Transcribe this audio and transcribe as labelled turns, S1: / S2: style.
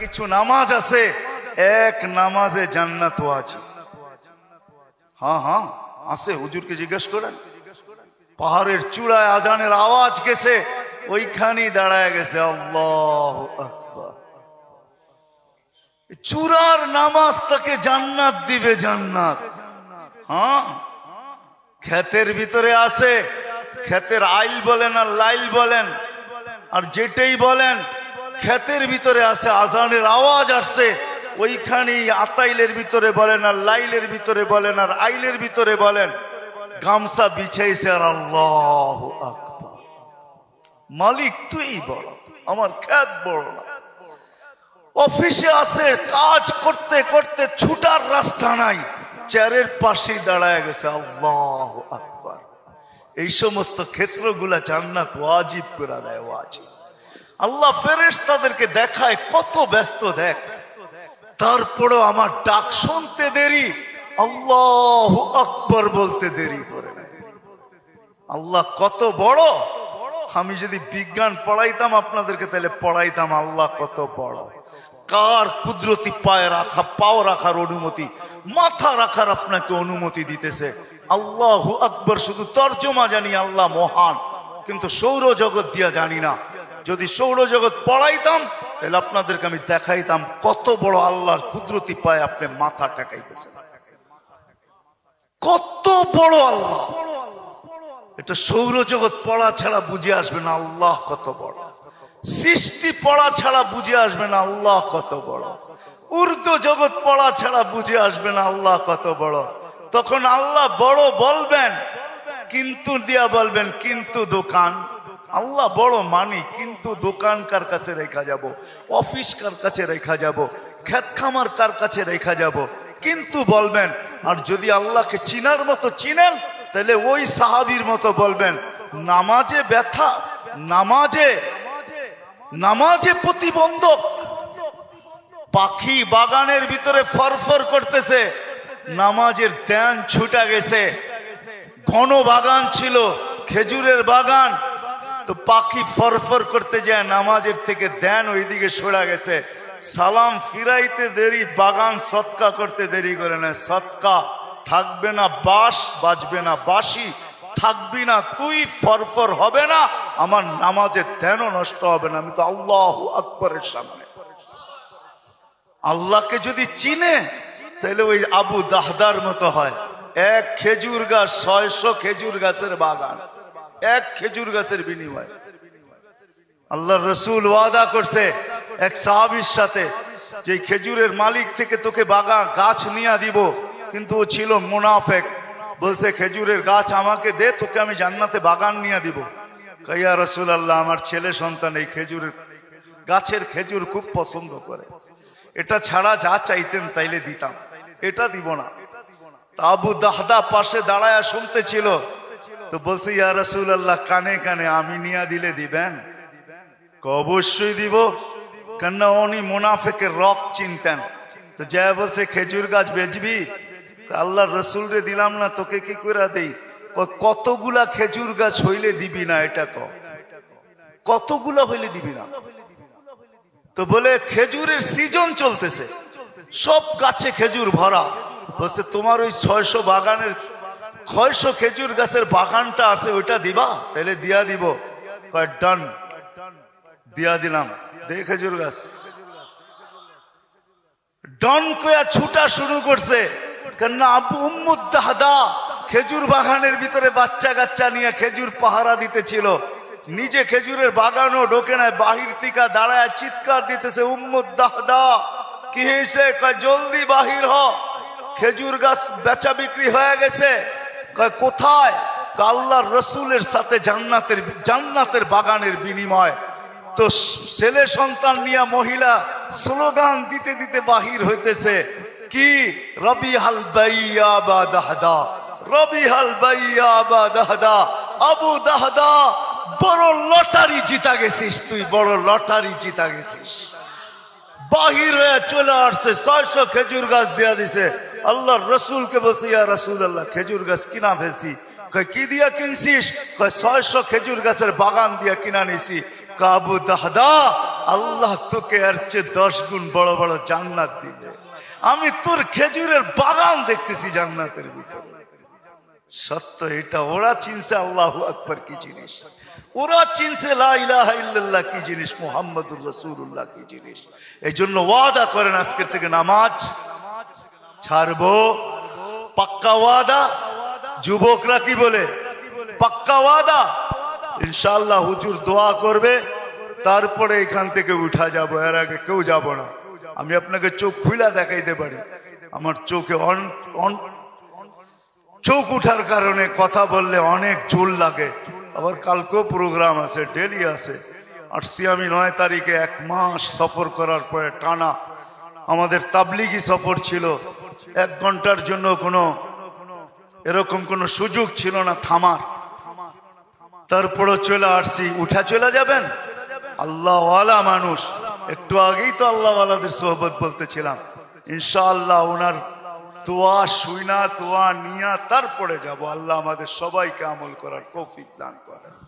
S1: কিছু নামাজ আছে, এক নামাজে জান্নাত আছে হ্যাঁ হ্যাঁ আছে, হুজুরকে জিজ্ঞেস করেন। পাহাড়ের চূড়ায় আজানের আওয়াজ গেছে, ওইখানেই দাঁড়ায় গেছে, আল্লাহ চূড়ার নামাজ তাকে জান্নাত দিবে, জান্নাত। হ্যাঁ ক্ষেতের ভিতরে আছে, ক্ষেতের আইল বলেন আর লাইল বলেন, আর যেটাই বলেন ক্ষেতের ভিতরে আছে, আজানের আওয়াজ আসছে। ওইখানেই আতাইলের ভিতরে বলেন আর লাইলের ভিতরে বলেন আর আইলের ভিতরে বলেন, গামছা বিছাইছে আর আল্লাহ আকবার। মালিক তুই বড়, আমার খ্যাত বড় না। অফিসে আছে, কাজ করতে করতে ছুটার রাস্তা নাই, চেয়ারের পাশেই দাঁড়ায় গেছে আল্লাহ আকবার। এই সমস্ত ক্ষেত্রগুলা জান্নাত ওয়াজিব করে দেয়, ওয়াজিব। আল্লাহ ফেরেশ তাদেরকে দেখায় কত ব্যস্ত, দেখ। তারপরও আমার ডাক শুনতে দেরি, আল্লাহ আকবর বলতে দেরি করে আল্লাহ কত বড়। আমি যদি বিজ্ঞান পড়াইতাম আপনাদেরকে, তাহলে পড়াইতাম আল্লাহ কত বড়। কার কুদরতি পায়ে রাখা, পাও রাখার অনুমতি, মাথা রাখার আপনাকে অনুমতি দিতেছে। আল্লাহ আকবর, শুধু তর্জমা জানি আল্লাহ মহান, কিন্তু সৌরজগৎ দিয়া জানি না। যদি সৌরজগৎ পড়াইতাম, তাহলে আপনাদেরকে আমি দেখাইতাম কত বড় আল্লাহর কুদরতি পায়ে আপনি মাথা টেকাইতেছেন কত বড় আল্লাহ। এটা সৌরজগৎ পড়া ছাড়া বুঝে আসবে না আল্লাহ কত বড়। সৃষ্টি পড়া ছাড়া বুঝে আসবে না আল্লাহ কত বড়। উর্দু জগৎ পড়া ছাড়া বুঝে আসবে না আল্লাহ কত বড়। তখন আল্লাহ বড় বলবেন, কিন্তু দিয়া বলবেন, কিন্তু দোকান। আল্লাহ বড় মানি, কিন্তু দোকান কার কাছে রেখা যাব? অফিস কার কাছে রেখা যাব? খেত খামার কার কাছে রেখা যাব? কিন্তু বলবেন, আর যদি আল্লাহকে চিনার মতো চিনেন, তাহলে ওই সাহাবির মতো বলবেন, নামাজে ব্যথা, নামাজে নামাজে প্রতিবন্ধক। পাখি বাগানের ভিতরে ফরফর করতেছে, নামাজের ধ্যান ছুটা গেছে। ঘন বাগান ছিল, খেজুরের বাগান তো পাখি ফরফর করতে যায়, নামাজের থেকে ধ্যান ওইদিকে সরা গেছে। সালাম ফিরাইতে দেরি, বাগান সৎকা করতে দেরি করে না। সৎকা থাকবে না বাস বাজবে না বাসি থাকবি না, তুই ফরফর হবে না, আমার নামাজের ধ্যানও নষ্ট হবে না। আমি তো আল্লাহ আকবরের সামনে। আল্লাহকে যদি চিনে, তাহলে ওই আবু দাহদার মতো হয়। এক খেজুর গাছ, ছয়শো খেজুর গাছের বাগান। এক খেজুর গাছের বিনিময়। আল্লাহ রসুল ওয়াদা করছে এক সাহাবির সাথে যে খেজুরের মালিক থেকে তোকে বাগা গাছ নিয়ে দিব। কিন্তু ও ছিল মুনাফেক। বলছে, খেজুরের গাছ আমাকে দে, তোকে আমি জান্নাতে বাগান নিয়ে দিব। কাইয়া রসুল আল্লাহ আমার ছেলে সন্তান এই খেজুরের গাছের খেজুর খুব পছন্দ করে। এটা ছাড়া যা চাইতেন তাইলে দিতাম। এটা দিব না। আবু দাহদা পাশে দাঁড়ায় শুনতেছিল তো বলছে, ইয়া রসুল আল্লাহ কানে কানে আমি নিয়া দিলে দিবেন? অবশ্যই দিব। কেননা উনি মুনাফেকের রক চিনতেন। তো যা বলছে, খেজুর গাছ বেচবি? আল্লাহ রসুল রে দিলাম না, তোকে কি করে দেই? কতগুলা খেজুর গাছ হইলে দিবি না এটা ক? কতগুলা হইলে দিবি না? তো বলে, খেজুরের সিজন চলতেছে। সব গাছে খেজুর ভরা। বলছে, তোমার ওই ছয়শো বাগানের ছয়শো খেজুর গাছের বাগানটা আছে, ওইটা দিবা? তাহলে দিয়া দিব। কয় ডান দিয়া দিলাম। দে খেজুর গাছ। ডন কয়া ছুটা শুরু করছে। কেননা আবু উম্মুদ্দাহদা খেজুর বাগানের ভিতরে বাচ্চা কাচ্চা নিয়ে খেজুর পাহারা দিতেছিল। নিজে খেজুরের বাগানও ঢোকে নাই, বাহির থেকে দাঁড়ায় চিৎকার দিতেছে উম্মুদ্দাহদা কি হয়েছে? জলদি বাহির হ। খেজুর গাছ বেচা বিক্রি হয়ে গেছে। কোথায়? আল্লাহর রসুলের সাথে জান্নাতের জান্নাতের বাগানের বিনিময়। তো ছেলে সন্তান নিয়ে মহিলা স্লোগান দিতে দিতে বাহির হইতেছে। কি? রবি হাল বাইয়া বা দাহদা। রবি হাল বাইয়া বা দাহদা। আবু দাহদা, বড় লটারি জিতা গেছিস তুই, বড় লটারি জিতা গেছিস। বাহির হয়ে চলে আসছে, ছয়শো খেজুর গাছ দেয়া দিছে। আল্লাহ রসুলকে বসে ইয়া রসুল আল্লাহ খেজুর গাছ কিনা ফেলছি। কয়, কি দিয়া কিনছিস? কয়, ছয়শো খেজুর গাছের বাগান দিয়া কিনা নিছি। কাবু দাহদা, আল্লাহ তোকে আর চেয়ে দশ গুণ বড় বড় জান্নাত দিবে। আমি তোর খেজুরের বাগান দেখতেছি জান্নাতের ভিতরে। সত্য, এটা ওরা চিনছে, আল্লাহ আকবর, কি জিনিস? ওরা চিনছে, লা ইলাহা ইল্লাল্লাহ, কি জিনিস? মুহাম্মদুর রাসূলুল্লাহ, কি জিনিস? এই জন্য ওয়াদা করেন আজকের থেকে নামাজ। ছাড়বো? পাক্কা ওয়াদা? যুবকরা কি বলে? পাক্কা ওয়াদা? ইনশাআল্লাহ হুজুর দোয়া করবে, তারপরে এখান থেকে উঠা যাব, এর আগে কেউ যাব না। আমি আপনাকে চোখ খুলা দেখাইতে পারি। আমার চোখে অন, অন- চোখ উঠার কারণে কথা বললে অনেক জোর লাগে। আবার কালকেও প্রোগ্রাম আছে, ডেলি আছে। আসছি আমি নয় তারিখে, এক মাস সফর করার পরে টানা। আমাদের তাবলিগি সফর ছিল। এক ঘণ্টার জন্য কোনো এরকম কোনো সুযোগ ছিল না থামার। তারপরে চলে আসছি। উঠা চলে যাবেন? আল্লাহওয়ালা মানুষ। একটু আগেই তো আল্লাহওয়ালাদের সোহবত বলতেছিলাম। ইনশাআল্লাহ ওনার তোয়া শুইনা, তোয়া নিয়া, তারপরে যাব। আল্লাহ আমাদের সবাইকে আমল করার কৌফিক দান করেন।